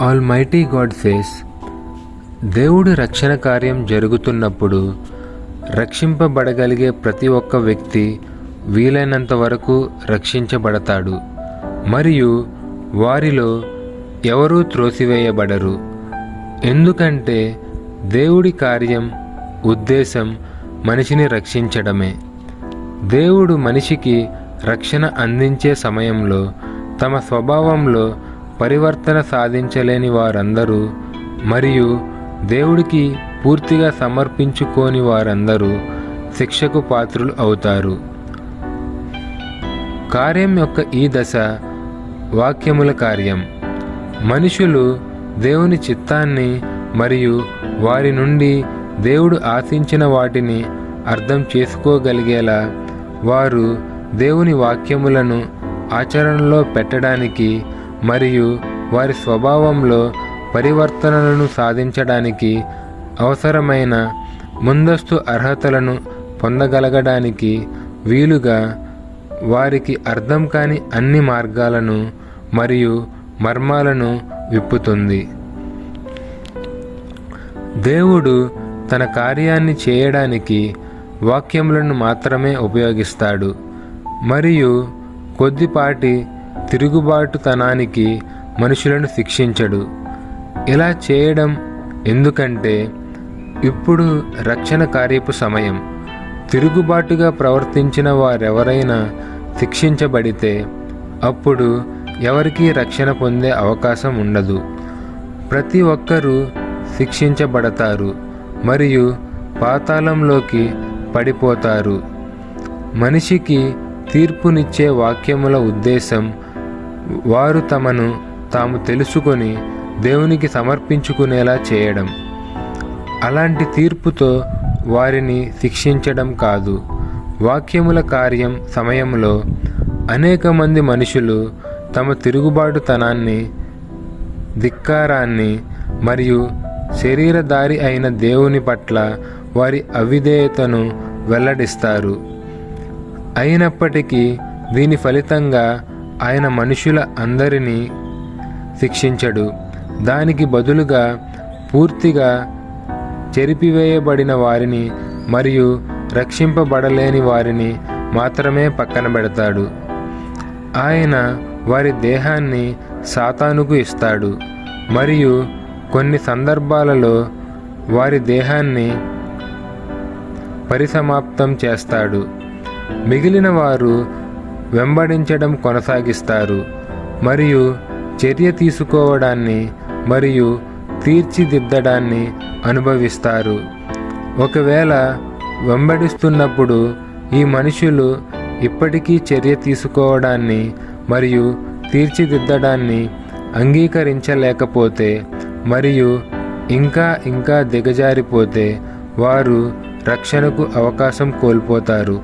Almighty God face దేవుడు రక్షణ కార్యం జరుగుతున్నప్పుడు రక్షింపబడగలిగే ప్రతి ఒక్క వ్యక్తి వీలైనంత వరకు రక్షించబడతాడు. మరియు వారిలో ఎవరూ త్రోసివేయబడరు. ఎందుకంటే దేవుడి కార్యం ఉద్దేశం మనిషిని రక్షించడమే. దేవుడు మనిషికి రక్షణ అందించే సమయంలో తమ స్వభావంలో పరివర్తన సాధించలేని వారందరూ మరియు దేవుడికి పూర్తిగా సమర్పించుకోని వారందరూ శిక్షకు పాత్రులు అవుతారు. కార్యం యొక్క ఈ దశ వాక్యముల కార్యం. మనుషులు దేవుని చిత్తాన్ని మరియు వారి నుండి దేవుడు ఆశించిన వాటిని అర్థం చేసుకోగలిగేలా వారు దేవుని వాక్యములను ఆచరణలో పెట్టడానికి మరియు వారి స్వభావంలో పరివర్తనలను సాధించడానికి అవసరమైన ముందస్తు అర్హతలను పొందగలగడానికి వీలుగా వారికి అర్థం కాని అన్ని మార్గాలను మరియు మర్మాలను విప్పుతుంది. దేవుడు తన కార్యాన్ని చేయడానికి వాక్యములను మాత్రమే ఉపయోగిస్తాడు. మరియు కొద్దిపాటి తిరుగుబాటుతనానికి మనుషులను శిక్షించడు. ఇలా చేయడం ఎందుకంటే ఇప్పుడు రక్షణ కార్యపు సమయం. తిరుగుబాటుగా ప్రవర్తించిన వారెవరైనా శిక్షించబడితే అప్పుడు ఎవరికీ రక్షణ పొందే అవకాశం ఉండదు. ప్రతి ఒక్కరూ శిక్షించబడతారు మరియు పాతాళంలోకి పడిపోతారు. మనిషికి తీర్పునిచ్చే వాక్యముల ఉద్దేశం వారు తమను తాము తెలుసుకొని దేవునికి సమర్పించుకునేలా చేయడం. అలాంటి తీర్పుతో వారిని శిక్షించడం కాదు. వాక్యముల కార్యం సమయంలో అనేక మంది మనుషులు తమ తిరుగుబాటుతనాన్ని ధిక్కారాన్ని మరియు శరీరదారి అయిన దేవుని పట్ల వారి అవిధేయతను వెల్లడిస్తారు. అయినప్పటికీ దీని ఫలితంగా ఆయన మనుషుల అందరినీ శిక్షించడు. దానికి బదులుగా పూర్తిగా చెరిపివేయబడిన వారిని మరియు రక్షింపబడలేని వారిని మాత్రమే పక్కన పెడతాడు. ఆయన వారి దేహాన్ని సాతానుకు ఇస్తాడు. మరియు కొన్ని సందర్భాలలో వారి దేహాన్ని పరిసమాప్తం చేస్తాడు. మిగిలిన వారు వెంబడించడం కొనసాగిస్తారు. మరియు చర్య తీసుకోవడాన్ని మరియు తీర్చిదిద్దడాన్ని అనుభవిస్తారు. ఒకవేళ వెంబడిస్తున్నప్పుడు ఈ మనుషులు ఇప్పటికీ చర్య తీసుకోవడాన్ని మరియు తీర్చిదిద్దడాన్ని అంగీకరించలేకపోతే మరియు ఇంకా ఇంకా దిగజారిపోతే వారు రక్షణకు అవకాశం కోల్పోతారు.